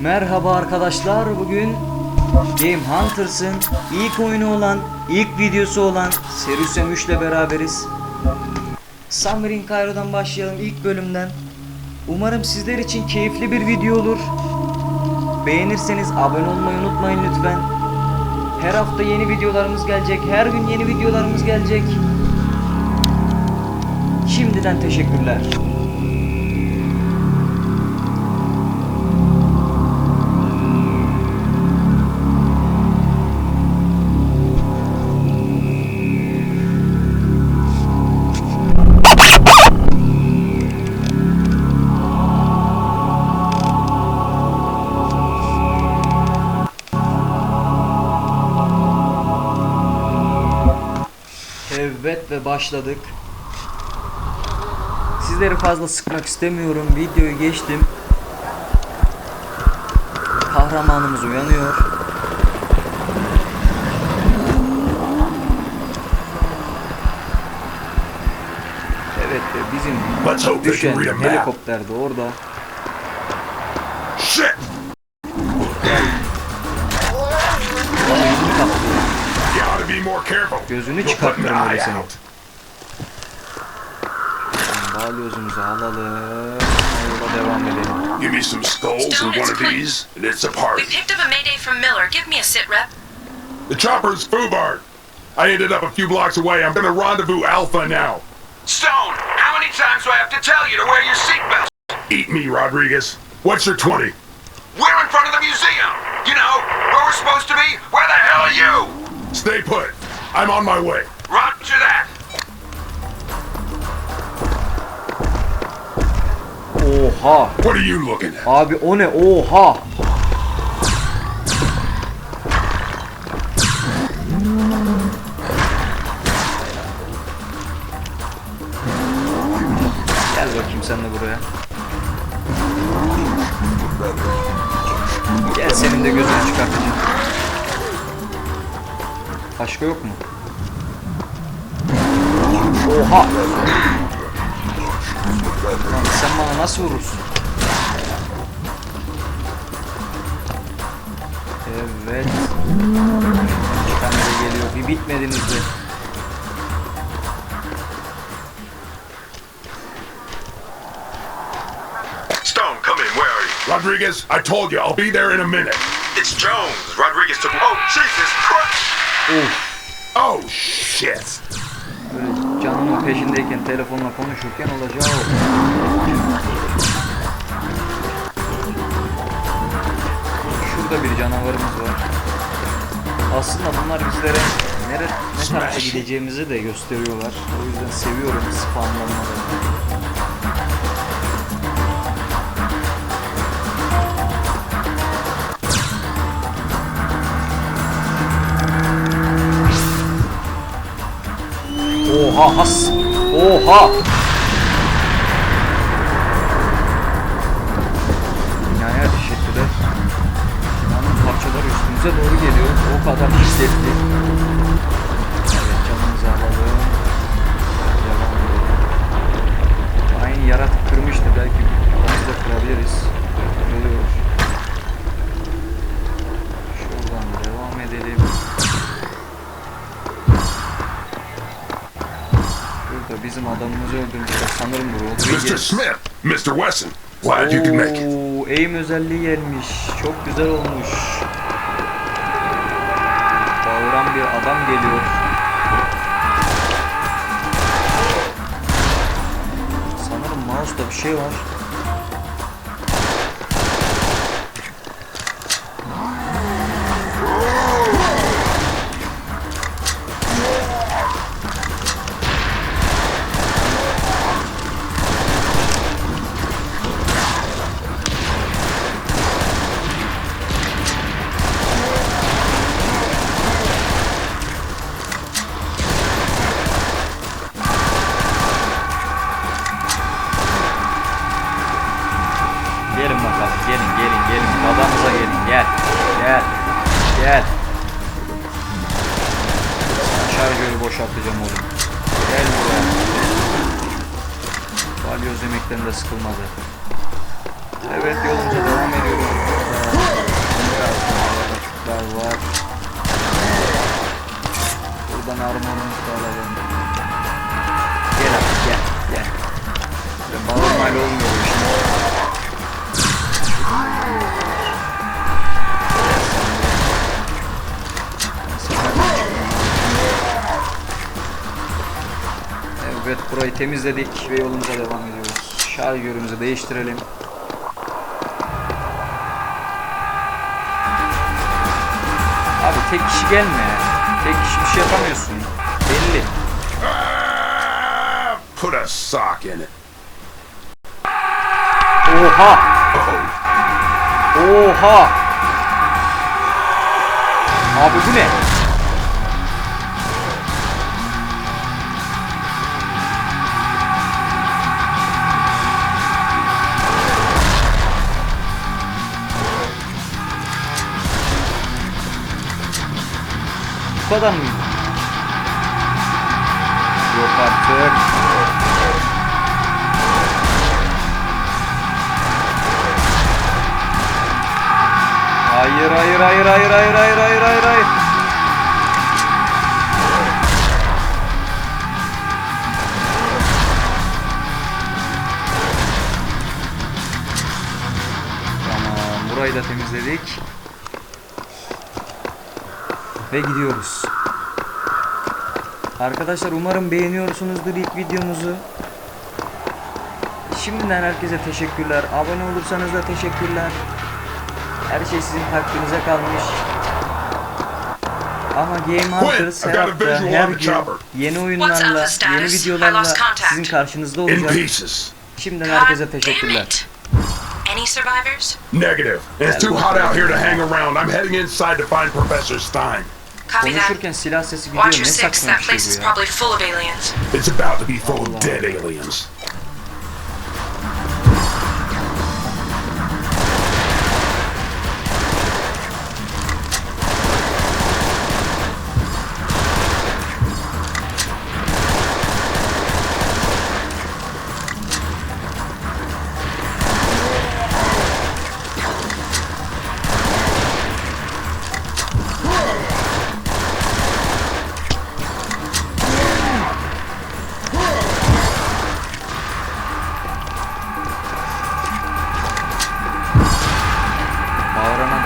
Merhaba arkadaşlar bugün Game Hunters'ın ilk oyunu olan, ilk videosu olan Serious M3 ile beraberiz. Summer in Cairo'dan başlayalım ilk bölümden. Umarım sizler için keyifli bir video olur. Beğenirseniz abone olmayı unutmayın lütfen. Her hafta yeni videolarımız gelecek. Her gün yeni videolarımız gelecek. Şimdiden teşekkürler. Evet ve başladık. Sizleri fazla sıkmak istemiyorum. Videoyu geçtim. Kahramanımız uyanıyor. Evet ve bizim düşen helikopter de orada. Gözünü You'll put çıkartırım an öyle eye senin. out. Balyozumuzu alalım. Yola devam edelim. Give me some skulls and one of these, and it's a party. We picked up a mayday from Miller. Give me a sit rep. The chopper's Fubart. I ended up a few blocks away. I'm gonna rendezvous Alpha now. Stone, how many times do I have to tell you to wear your seatbelt? Eat me, Rodriguez. What's your 20? We're in front of the museum. You know, where we're supposed to be. Where the hell are you? Stay put. I'm on my way. Roger that. Oha! What are you looking at? Abi o ne? Oha! Gel bakayım sen de buraya. Gel senin de gözünü çıkartacağım. Başka yok mu? Oha! Lan sen bana nasıl vurursun? Evet. Kamera geliyor. Bir bitmediniz de. Stone, come in. Where are you? Rodriguez, I told you, I'll be there in a minute. It's Jones. Rodriguez took. Oh, Jesus! Of. Oh, shit. Böyle canımın peşindeyken telefonla konuşurken olacağı o. Şurada bir canavarımız var. Aslında bunlar bizlere nere, ne tarafa gideceğimizi de gösteriyorlar. O yüzden seviyorum spamlanmalarını. Oha has. Oha. Binaya ateş ettiler. Binanın parçaları üstümüze doğru geliyor. O kadar şiddetli. Evet canımızı alalım. Devam edelim. Aynı yaratık kırmıştı. Belki biz de kırabiliriz. Burada bizim adamımızı öldürmüşler sanırım bu Mr. Smith, Mr. Wesson. Glad you could make it. Oo, aim özelliği gelmiş. Çok güzel olmuş. Bağıran bir adam geliyor. Sanırım mouse'da bir şey var. gidiyoruz yemeklerinde sıkılmadı. Evet yolumuza devam ediyoruz. Çocuklar var. Buradan armonumuzu da alalım. Gel abi gel gel. Böyle bağırmayla olmuyor şimdi. Burayı temizledik ve yolumuza devam ediyoruz. Şarjörümüzü değiştirelim. Abi tek kişi gelme. Tek kişi bir şey yapamıyorsun. Belli. Put a sock in it. Oha! Oha! Abi bu ne? Bu kadar mıydı? Yok artık. Hayır hayır hayır hayır hayır hayır hayır hayır hayır. Tamam burayı da temizledik. Ve gidiyoruz. Arkadaşlar umarım beğeniyorsunuzdur ilk videomuzu. Şimdiden herkese teşekkürler. Abone olursanız da teşekkürler. Her şey sizin takdirinize kalmış. Ama Game Hunters her hafta, her gün yeni oyunlarla, yeni videolarla sizin karşınızda olacak. Şimdiden herkese teşekkürler. Any survivors? Negative. İt's too hot out here to hang around. I'm heading inside to find Professor Stein. Konuşurken silah sesi gidiyor. Watch Ne your six. saçma That bir place şey is bu ya. probably full of aliens. It's about to be full of dead aliens.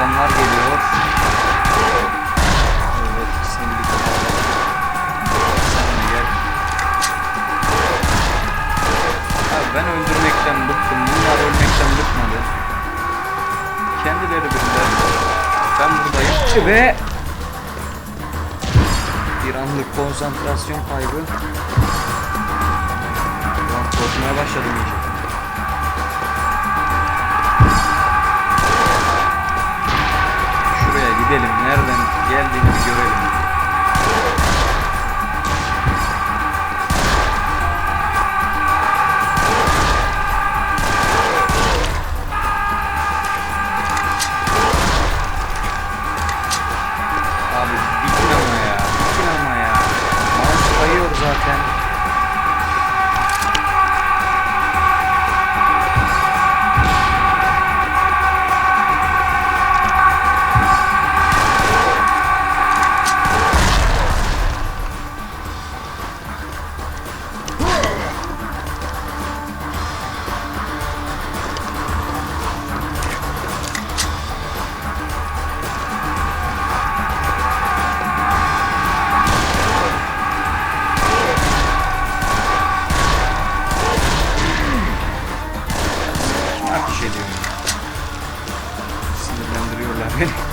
Adamlar geliyor. Evet, ikisini bir. Sen gel. Abi ben öldürmekten bıktım. Bunlar ölmekten bıkmadı. Kendileri bilirler. Ben buradayım. Ve bir anlık konsantrasyon kaybı. Ulan korkmaya başladım iyice. nereden geldiğimizi görelim. been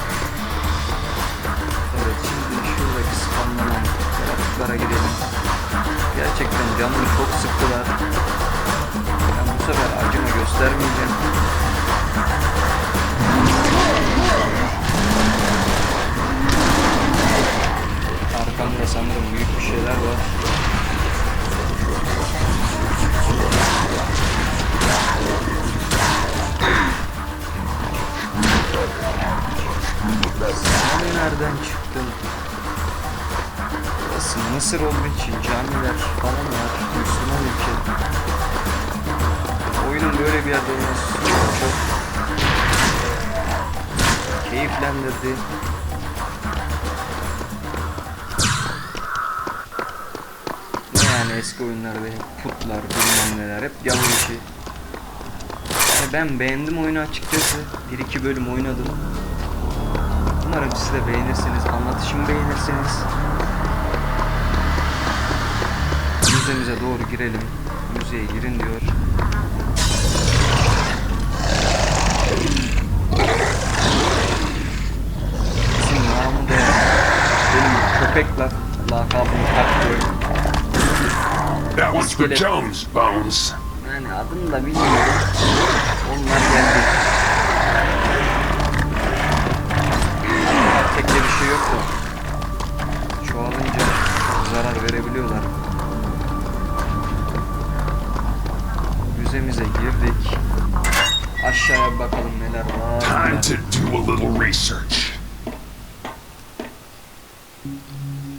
bir yerde olması çok keyiflendirdi. eski oyunlarda hep putlar, bilmem neler hep gavur işi. Yani ben beğendim oyunu açıkçası. 1-2 bölüm oynadım. Umarım siz de beğenirsiniz, anlatışımı beğenirsiniz. Müzemize doğru girelim. Müzeye girin diyor. Benim köpek lak lakabını taktı. That one's for. Jones, Bones. Yani adını da bilmiyorum. Onlar geldi. Tekte bir şey yok da. Çoğalınca zarar verebiliyorlar. Müzemize girdik. Aşağıya bakalım neler var. Time to do a little research.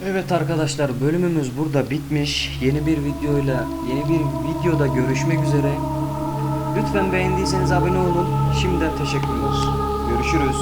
Evet arkadaşlar bölümümüz burada bitmiş. Yeni bir videoyla yeni bir videoda görüşmek üzere. Lütfen beğendiyseniz abone olun. Şimdiden teşekkürler. Görüşürüz.